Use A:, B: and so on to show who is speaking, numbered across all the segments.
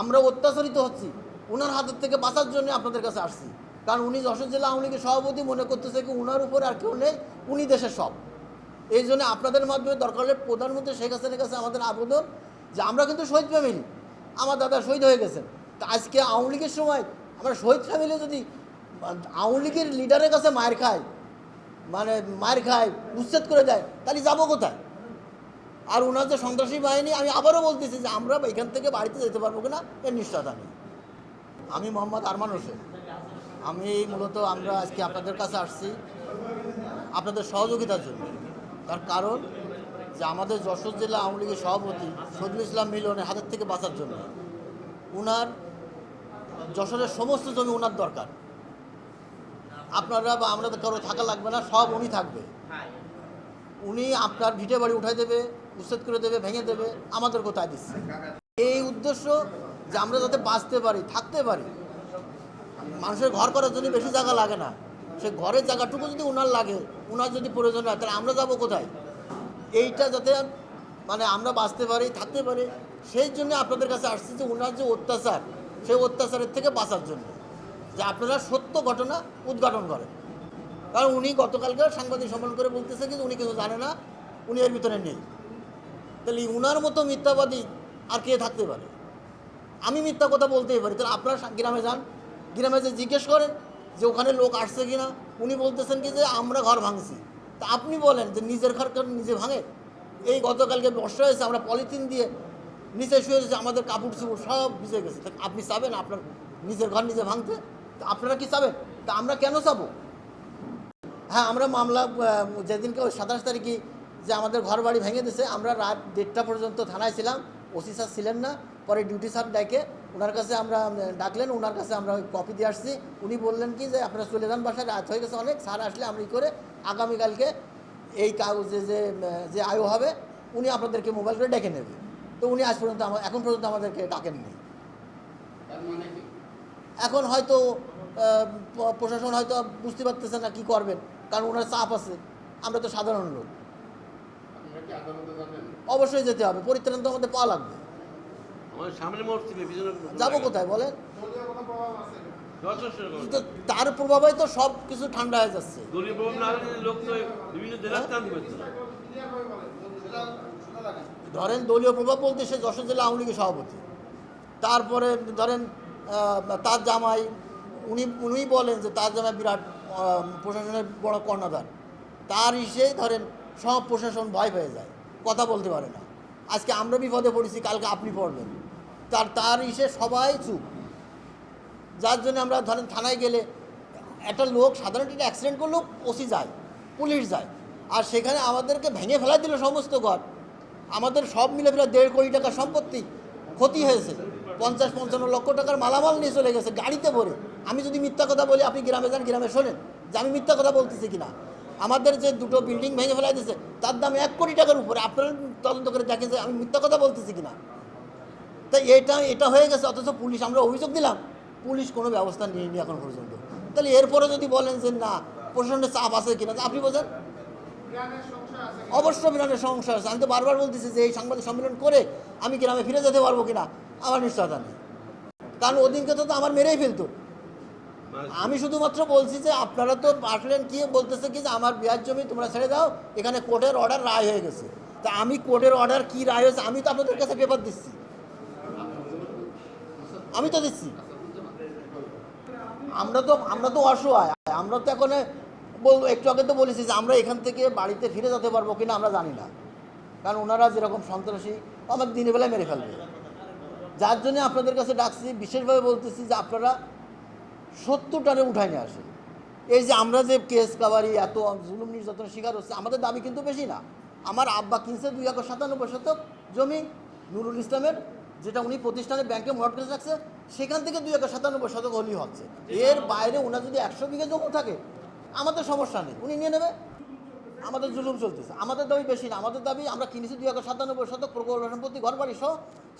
A: আমরা অত্যাচারিত হচ্ছি। ওনার হাতের থেকে বাঁচার জন্য আপনাদের কাছে আসছি। কারণ উনি যশোর জেলা আওয়ামী লীগের সভাপতি মনে করতেছে কি উনার উপর আর কেউ নেই, উনি দেশের সব। এই জন্য আপনাদের মাধ্যমে দরকার হলে প্রধানমন্ত্রী শেখ হাসিনার কাছে আমাদের আবেদন যে আমরা কিন্তু শহীদ ফ্যামিলি, আমার দাদা শহীদ হয়ে গেছেন। তা আজকে আওয়ামী লীগের সময় আমরা শহীদ ফ্যামিলি যদি আওয়ামী লীগের লিডারের কাছে মায়ের খায় মানে মায়ের খায়, উচ্ছেদ করে দেয়, তাহলে যাব কোথায়? আর ওনার যে সন্ত্রাসী বাহিনী, আমি আবারও বলতেছি যে আমরা এখান থেকে বাড়িতে যেতে পারব কিনা, এর নিশ্চয়তা নেই। আমি মোহাম্মদ আরমান হোসেন। আমি মূলত আমরা আজকে আপনাদের কাছে আসছি আপনাদের সহযোগিতার জন্য। তার কারণ যে আমাদের যশোর জেলা আওয়ামী লীগের সভাপতি শহীদুল ইসলাম মিলনের হাতের থেকে বাঁচার জন্য ওনার যশোরের সমস্ত জমি ওনার দরকার। আপনারা বা আমরা কারও থাকা লাগবে না, সব উনি থাকবে। উনি আপনার ভিটে বাড়ি উঠাই দেবে উচ্ছেদ করে দেবে, ভেঙে দেবে, আমাদের কোথায় দিচ্ছে? এই উদ্দেশ্য যে আমরা যাতে বাঁচতে পারি, থাকতে পারি। মানুষের ঘর করার জন্য বেশি জায়গা লাগে না। সে ঘরের জায়গাটুকু যদি ওনার লাগে ওনার যদি প্রয়োজন হয়, তাহলে আমরা যাব কোথায়? এইটা যাতে মানে আমরা বাঁচতে পারি, থাকতে পারি, সেই জন্য আপনাদের কাছে আসছি যে ওনার যে অত্যাচার, সেই অত্যাচারের থেকে বাঁচার জন্য। যে আপনারা সত্য ঘটনা উদ্ঘাটন করেন। কারণ উনি গতকালকে সাংবাদিক সম্মেলন করে বলতেছে কিন্তু উনি কিছু জানে না, উনি এর ভিতরে নেই। তাহলে উনার মতো মিথ্যাবাদী আর কে থাকতে পারে? আমি মিথ্যা কথা বলতেই পারি। তাহলে আপনারা গ্রামে যান। গ্রামে যে জিজ্ঞেস করেন যে ওখানে লোক আসছে কিনা, উনি বলতেছেন কি যে আমরা ঘর ভাঙছি। তা আপনি বলেন যে নিজের ঘর নিজে ভাঙে? এই গতকালকে বর্ষা হয়েছে, আমরা পলিথিন দিয়ে নিচে শুয়ে রয়েছে, আমাদের কাপড় চুপড় সব ভিজে গেছে। আপনি চাবেন আপনার নিজের ঘর নিজে ভাঙতে? তা আপনারা কি চাবেন? তা আমরা কেন চাবো? হ্যাঁ আমরা মামলা যেদিনকে ওই সাতাশ তারিখে যে আমাদের ঘর বাড়ি ভেঙে দিছে। আমরা রাত দেড়টা পর্যন্ত থানায় ছিলাম ওসি স্যার ছিলেন না পরে ডিউটি স্যার ডেকে ওনার কাছে আমরা ডাকলেন ওনার কাছে আমরা ওই কপি দিয়ে আসছি। উনি বললেন কি যে আপনারা চলে যান বাসায় রাত হয়ে গেছে অনেক স্যার আসলে আমরা করে আগামীকালকে এই কাগজে যে যে আয়ু হবে উনি আপনাদেরকে মোবাইল করে ডেকে নেবে। তো উনি আজ পর্যন্ত আমার এখন পর্যন্ত আমাদেরকে ডাকেননি। এখন হয়তো প্রশাসন হয়তো বুঝতে পারতেছে না কি করবেন কারণ ওনার চাপ আছে। আমরা তো সাধারণ লোক। অবশ্যই যেতে হবে পরিত্রাণ তো আমাদের পাওয়া লাগবে। যাব কোথায় বলেন? তো তার প্রভাবে তো সব কিছু ঠান্ডা হয়ে যাচ্ছে।
B: করছে
A: ধরেন দলীয় প্রভাব বলতে সে যশোর জেলা আওয়ামী লীগের সভাপতি। তারপরে ধরেন তার জামাই উনি উনি বলেন যে তার জামাই বিরাট প্রশাসনের বড় কর্ণধার। তার ইসে ধরেন সব প্রশাসন ভয় পেয়ে যায়। কথা বলতে পারে না। আজকে আমরা বিপদে পড়েছি, কালকে আপনি পড়বেন। তার তার ইসে সবাই চুপ। যার জন্য আমরা ধরেন থানায় গেলে একটা লোক সাধারণত একটা অ্যাক্সিডেন্ট করলেও ওসি যায়, পুলিশ যায়। আর সেখানে আমাদেরকে ভেঙে ফেলা দিল সমস্ত ঘর। আমাদের সব মিলে প্রায় দেড় কোটি টাকার সম্পত্তি ক্ষতি হয়েছে। পঞ্চাশ, পঞ্চান্ন লক্ষ টাকার মালামাল নিয়ে চলে গেছে, গাড়িতে ভরে। আমি যদি মিথ্যা কথা বলি, আপনি গ্রামে যান, গ্রামে শোনেন যে আমি মিথ্যা কথা বলতেছি কিনা। আমাদের যে দুটো বিল্ডিং ভেঙে ফেলা দিয়েছে তার দাম এক কোটি টাকার উপরে। আপনারা তদন্ত করে দেখেন যে আমি মিথ্যা কথা বলতেছি কিনা। তাই এটা এটা হয়ে গেছে, অথচ পুলিশ, আমরা অভিযোগ দিলাম, পুলিশ কোনো ব্যবস্থা নিয়েনি এখন পর্যন্ত। তাহলে এরপরে যদি বলেন যে না, প্রশাসনের চাপ আছে কিনা আপনি বোঝেন। অবশ্য বিরাটের সমস্যা আছে। আমি তো বারবার বলতেছি যে এই সাংবাদিক সম্মেলন করে আমি গ্রামে ফিরে যেতে পারব কিনা, আমার নিশ্চয়তা নেই। কারণ ওদিনকে তো আমার মেরেই ফেলতো। আমি শুধুমাত্র বলছি যে আপনারা তো আসলেন কি বলতেছে কি যে আমার বিয়ার জমি তোমরা ছেড়ে দাও, এখানে কোর্টের অর্ডার রায় হয়ে গেছে। তা আমি কোর্টের অর্ডার কি রায় হয়েছে, আমি তো আপনাদের কাছে পেপার দিচ্ছি। আমি তো দিচ্ছি। আমরা তো আমরা তো অসহায়। আমরা তো এখন একটু আগে তো বলেছি যে আমরা এখান থেকে বাড়িতে ফিরে যেতে পারব কিনা আমরা জানি না। কারণ ওনারা যেরকম সন্ত্রাসী আমাদের দিনের বেলায় মেরে ফেলবে। যার জন্য আপনাদের কাছে ডাকছি, বিশেষভাবে বলতেছি যে আপনারা সত্তরটারে উঠায় নিয়ে আসে। এই যে আমরা যে কেস কাবারি এত জুলুম নির্যাতনের শিকার হচ্ছে, আমাদের দাবি কিন্তু বেশি না। আমার আব্বা কিনছে দুই একর সাতানব্বই শতক জমি নুরুল ইসলামের, যেটা উনি প্রতিষ্ঠানে ব্যাংকে মর্টগেজ রাখছে, সেখান থেকে দুই একর সাতানব্বই শতক হলি হচ্ছে। এর বাইরে ওনার যদি একশো বিঘা জমি থাকে, আমাদের সমস্যা নেই, উনি নিয়ে নেবে। আমাদের জুলুম চলতেছে। আমাদের দাবি বেশি না। আমাদের দাবি আমরা কিনেছি দুই একর সাতানব্বই শতক প্রকল্প সম্পত্তি ঘর বাড়ি সহ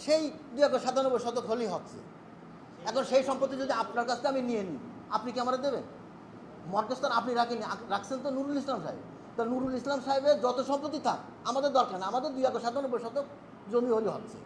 A: সেই দুই একর সাতানব্বই শতক হলেই হচ্ছে। এখন সেই সম্পত্তি যদি আপনার কাছ থেকে আমি নিয়ে নিই, আপনি কি আমার দেবেন? মর্কেজ তো আপনি রাখেনি রাখছেন তো নুরুল ইসলাম সাহেব। তা নুরুল ইসলাম সাহেবের যত সম্পত্তি থাক, আমাদের দরকার না, আমাদের দুই একশো সাতানব্বই শতক জমি হলে হচ্ছে